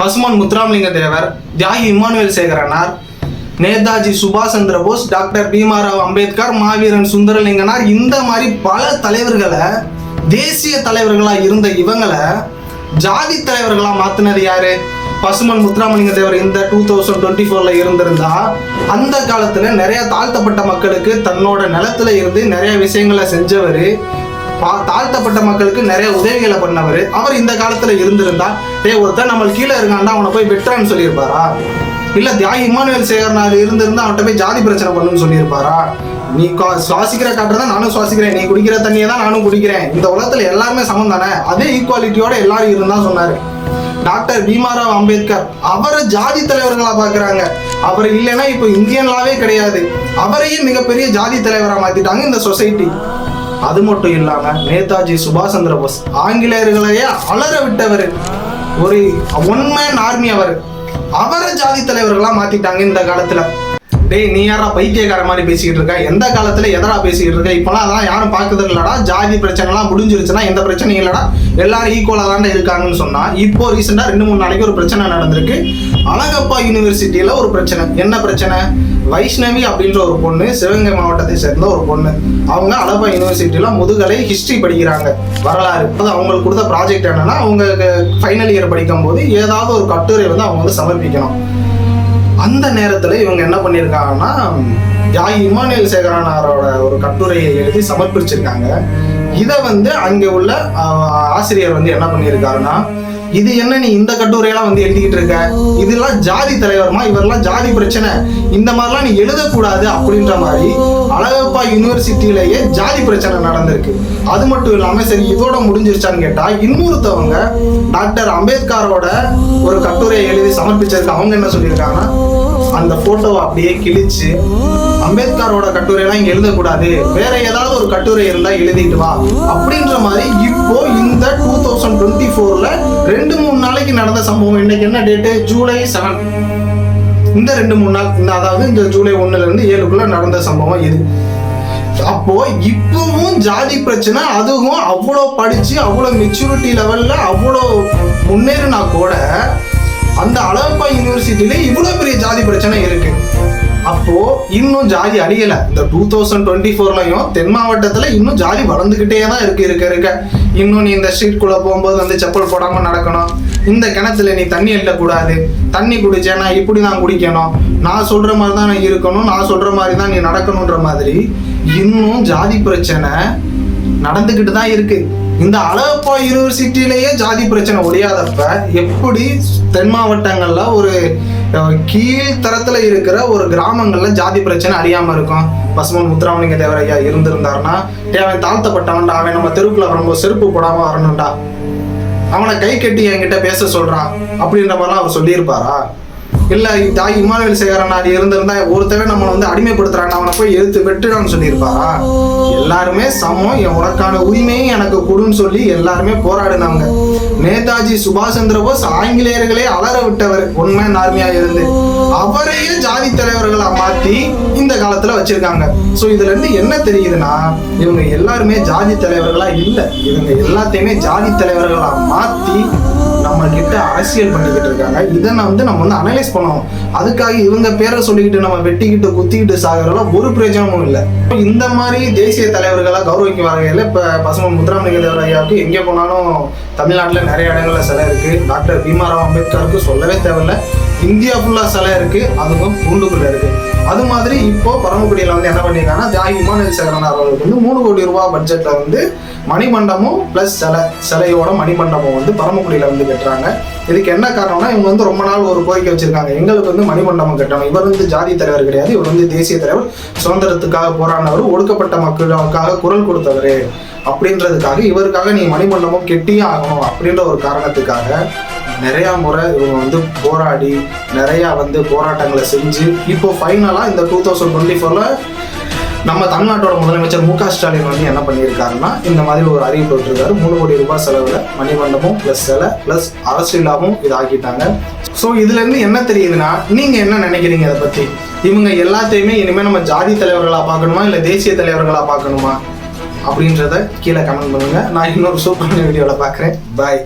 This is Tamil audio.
பசுமன் முத்துராமலிங்க தேவர் தியாகி இம்மானுவேல் சேகரனார் நேதாஜி சுபாஷ் சந்திர போஸ் டாக்டர் பீமாராவ் அம்பேத்கர் மாவீரன் சுந்தரலிங்கனார் இந்த மாதிரி பல தலைவர்களை தேசிய தலைவர்களா இருந்த இவங்களை ஜாதி தலைவர்களா மாத்தினது யாரு? பசுமன் முத்துராமலிங்க தேவர் இந்த டூ தௌசண்ட் டுவெண்ட்டி ஃபோர்ல இருந்திருந்தா அந்த காலத்துல நிறைய தாழ்த்தப்பட்ட மக்களுக்கு தன்னோட நிலத்துல இருந்து நிறைய விஷயங்களை செஞ்சவர் தாழ்த்தப்பட்ட மக்களுக்கு நிறைய உதவிகளை பண்ணவர். அவர் இந்த காலத்துல இருந்திருந்தா டே ஒருத்தன் நம்ம கீழே இருக்காண்டா அவனை போய் வெட்டுறான்னு சொல்லியிருப்பாரா? இல்ல தியாகி இமானுவேல் சேகரனார் இருந்திருந்தா அவன்கிட்ட போய் ஜாதி பிரச்சனை பண்ணுன்னு சொல்லியிருப்பாரா? நீ கா- சுவாசிக்கிற காற்று தான் நானும் சுவாசிக்கிறேன். நீ குடிக்கிற தண்ணியை தான் நானும் குடிக்கிறேன். இந்த உலகத்துல எல்லாருமே சமம் தானே? அதே ஈக்குவாலிட்டியோட எல்லாரும் இருந்தா சொன்னாரு. டாக்டர் பீமாராவ் அம்பேத்கர் அவரை ஜாதி தலைவர்களா பாக்குறாங்க. அவர் இல்லைன்னா இப்போ இந்தியன்லாவே கிடையாது. அவரையும் மிகப்பெரிய ஜாதி தலைவரா மாத்திட்டாங்க இந்த சொசைட்டி. அது மட்டும் இல்லாம நேதாஜி சுபாஷ் சந்திர போஸ் ஆங்கிலேயர்களையே அலற விட்டவர். ஒரு ஒன் மேன் ஆர்மி அவர். அவரை ஜாதி தலைவர்களா மாத்திட்டாங்க இந்த காலத்துல. டேய் நீ யாரா பைத்தியக்கார மாதிரி பேசிக்கிட்டு இருக்க? எந்த காலத்துல எதடா பேசிக்கிட்டு இருக்க? இப்பெல்லாம் அதெல்லாம் யாரும் பார்க்கறது இல்லடா. ஜாதி பிரச்சனைலாம் முடிஞ்சிருச்சுன்னா எந்த பிரச்சனையும் இல்லடா. எல்லாரும் ஈக்குவலா தான் இருக்காங்கன்னு சொன்னா இப்போ ரீசெண்டா ரெண்டு மூணு நாளைக்கு ஒரு பிரச்சனை நடந்திருக்கு. அழகப்பா யூனிவர்சிட்டியில ஒரு பிரச்சனை. என்ன பிரச்சனை? வைஷ்ணவி அப்படின்ற ஒரு பொண்ணு சிவகங்கை மாவட்டத்தை சேர்ந்த ஒரு பொண்ணு. அவங்க அலபா யூனிவர்சிட்டியில் முதுகலை ஹிஸ்ட்ரி படிக்கிறாங்க. வரலாறு. அது அவங்களுக்கு கொடுத்த ப்ராஜெக்ட் என்னன்னா அவங்க ஃபைனல் இயர் படிக்கும் போது ஏதாவது ஒரு கட்டுரை வந்து அவங்க வந்து சமர்ப்பிக்கணும். அந்த நேரத்தில் இவங்க என்ன பண்ணியிருக்காங்கன்னா யாய் இமானுவேல் சேகரனாரோட ஒரு கட்டுரையை எழுதி சமர்ப்பிச்சிருக்காங்க. இதை வந்து அங்கே உள்ள ஆசிரியர் வந்து என்ன பண்ணியிருக்காருன்னா இது என்ன நீ இந்த கட்டுரையெல்லாம் வந்து எழுதிக்கிட்டு இருக்க? இதெல்லாம் ஜாதி தலைவர்மா? இவரெல்லாம் ஜாதி பிரச்சனை. இந்த மாதிரிலாம் நீ எழுதக்கூடாது அப்படின்ற மாதிரி அழகப்பா யூனிவர்சிட்டியிலேயே ஜாதி பிரச்சனை நடந்திருக்கு. அது மட்டும் இல்லாம சரி இதோட முடிஞ்சிருச்சான்னு கேட்டா இன்னொருத்தவங்க டாக்டர் அம்பேத்கரோட ஒரு கட்டுரையை எழுதி சமர்ப்பிச்சதுக்கு அவங்க என்ன சொல்லியிருக்காங்கன்னா அந்த போட்டோவை அப்படியே கிழிச்சு அம்பேத்கரோட கட்டுரையெல்லாம் இங்க எழுதக்கூடாது. வேற ஏதாவது ஒரு கட்டுரை இருந்தா எழுதிட்டு வா. அப்படின்ற மாதிரி இப்போ இந்த டூ தௌசண்ட் டுவெண்ட்டி ஃபோர்ல ரெண்டு மூணு நாளைக்கு நடந்த சம்பவம். இன்னைக்கு என்ன டேட்டு ஜூலை செவன் இந்த ரெண்டு மூணு நாள் இந்த அதாவது இந்த ஜூலை ஒன்னுல இருந்து ஏழுக்குள்ள நடந்த சம்பவம் இது. அப்போ இப்பவும் ஜாதி பிரச்சனை அதுவும் அவ்வளோ படிச்சு அவ்வளோ மெச்சூரிட்டி லெவல்ல அவ்வளோ முன்னேறினா கூட அந்த அழகப்பா யூனிவர்சிட்டியில இவ்வளோ ஜாதி பிரச்சனை இருக்கு. அப்போ இன்னும் ஜாதி அழியல. இந்த டூ தௌசண்ட் டுவெண்ட்டி ஃபோர்லயும் தென் மாவட்டத்துல இன்னும் ஜாதி வளர்ந்துகிட்டே தான் இருக்கு இருக்க இருக்க. இன்னும் நீ இந்த ஸ்ட்ரீட் குள்ள போகும்போது வந்து செப்பல் போடாம நடக்கணும். இந்த கிணத்துல நீ தண்ணி எட்டக்கூடாது தண்ணி குடிச்சேன்னா இப்படி தான் குடிக்கணும். நான் சொல்ற மாதிரி தான் நான் இருக்கணும். நான் சொல்ற மாதிரி தான் நீ நடக்கணுன்ற மாதிரி இன்னும் ஜாதி பிரச்சனை நடந்துக்கிட்டு தான் இருக்கு. இந்த அழகப்பா யூனிவர்சிட்டியிலேயே ஜாதி பிரச்சனை ஒழியாதப்ப எப்படி தென் மாவட்டங்கள்ல ஒரு கீழ்த்தரத்தில் கீழ் இருக்கிற ஒரு கிராமங்களில் ஜாதி பிரச்சனை அறியாமல் இருக்கும். பசுமன் முத்துராமலிங்க தேவரையா இருந்திருந்தாருன்னா டேய், அவன் தாழ்த்தப்பட்டவன்டா அவன் நம்ம தெருக்குள்ள வரும்போது செருப்பு போடாமல் வரணும்டா. அவனை கை கட்டி என்கிட்ட பேச சொல்றான். அப்படின்ற மாதிரிலாம் அவர் சொல்லியிருப்பாரா? இல்லை தாய் இமானுவேல் சேகரனார் இருந்திருந்தா ஒருத்தவன் நம்மளை வந்து அடிமைப்படுத்துறான் அவனை போய் எடுத்து வெட்டுறான்னு சொல்லியிருப்பாரா எல்லாருமே சமம் என் உனக்கான உரிமையும் எனக்கு கொடுன்னு சொல்லி எல்லாருமே போராடினாங்க. நேதாஜி சுபாஷ் சந்திர போஸ் ஆங்கிலேயர்களே அலற விட்டவர் உண்மை நார்மையா இருந்து. அவரையே ஜாதி தலைவர்களா மாத்தி இந்த காலத்துல வச்சிருக்காங்க. சோ இதுல இருந்து என்ன தெரியுதுன்னா இவங்க எல்லாருமே ஜாதி தலைவர்களா இல்ல. இவங்க எல்லாத்தையுமே ஜாதி தலைவர்களா மாத்தி நம்ம கிட்ட அரசியல் பண்ணிக்கிட்டு இருக்காங்க. இதை நான் வந்து நம்ம வந்து அனலைஸ் பண்ணணும். அதுக்காக இவங்க பேரை சொல்லிக்கிட்டு நம்ம வெட்டிக்கிட்டு குத்திக்கிட்டு சாகிறதுல ஒரு பிரயோஜனமும் இல்லை. இந்த மாதிரி தேசிய தலைவர்களாக கௌரவிக்கும் வகையில் இப்போ பசுமன் முத்துராமலிங்க தேவர் ஐயாவுக்கு எங்கே போனாலும் தமிழ்நாட்டில் நிறைய இடங்களில் சிலை இருக்குது டாக்டர் பீமாராவ் அம்பேத்கருக்கு சொல்லவே தேவையில்ல. இந்தியா ஃபுல்லாக சிலை இருக்குது அதுவும் பூண்டுக்குள்ளே இருக்குது அது மாதிரி இப்போ பரமக்குடியில் வந்து என்ன பண்ணிருக்காங்கன்னா தியாகி இமானுவேல் அவர்களுக்கு வந்து மூணு கோடி ரூபாய் பட்ஜெட்டில் வந்து மணிமண்டபம் ப்ளஸ் சிலை சிலையோட மணிமண்டபம் வந்து பரமக்குடியில வந்து கட்டுறாங்க. இதுக்கு என்ன காரணம்னா இவங்க வந்து ரொம்ப நாள் ஒரு கோரிக்கை வச்சிருக்காங்க. எங்களுக்கு வந்து மணிமண்டபம் கட்டணும். இவர் வந்து ஜாதி தலைவர் கிடையாது. இவர் வந்து தேசிய தலைவர். சுதந்திரத்துக்காக போராடினவர். ஒடுக்கப்பட்ட மக்களுக்காக குரல் கொடுத்தவர். அப்படின்றதுக்காக இவருக்காக நீ மணிமண்டபம் கெட்டியே ஆகணும் அப்படின்ற ஒரு காரணத்துக்காக நிறையா முறை இவங்க வந்து போராடி நிறையா வந்து போராட்டங்களை செஞ்சு இப்போ ஃபைனலாக இந்த டூ தௌசண்ட் டுவெண்ட்டி ஃபோரில் நம்ம தமிழ்நாட்டோட முதலமைச்சர் மு க ஸ்டாலின் வந்து என்ன பண்ணியிருக்காருன்னா இந்த மாதிரி ஒரு அறிவிப்பு விட்டுருக்காரு. மூணு கோடி ரூபாய் செலவில் மணிமண்டபம் ப்ளஸ் சிலை ப்ளஸ் அரசியலாவும் இது ஆக்கிட்டாங்க. ஸோ இதுலேருந்து என்ன தெரியுதுன்னா நீங்கள் என்ன நினைக்கிறீங்க இதை பற்றி இவங்க எல்லாத்தையுமே இனிமேல் நம்ம ஜாதி தலைவர்களாக பார்க்கணுமா இல்லை தேசிய தலைவர்களாக பார்க்கணுமா? அப்படின்றத கீழே கமெண்ட் பண்ணுங்கள் நான் இன்னொரு சூப்பரான வீடியோவில் பார்க்குறேன். பாய்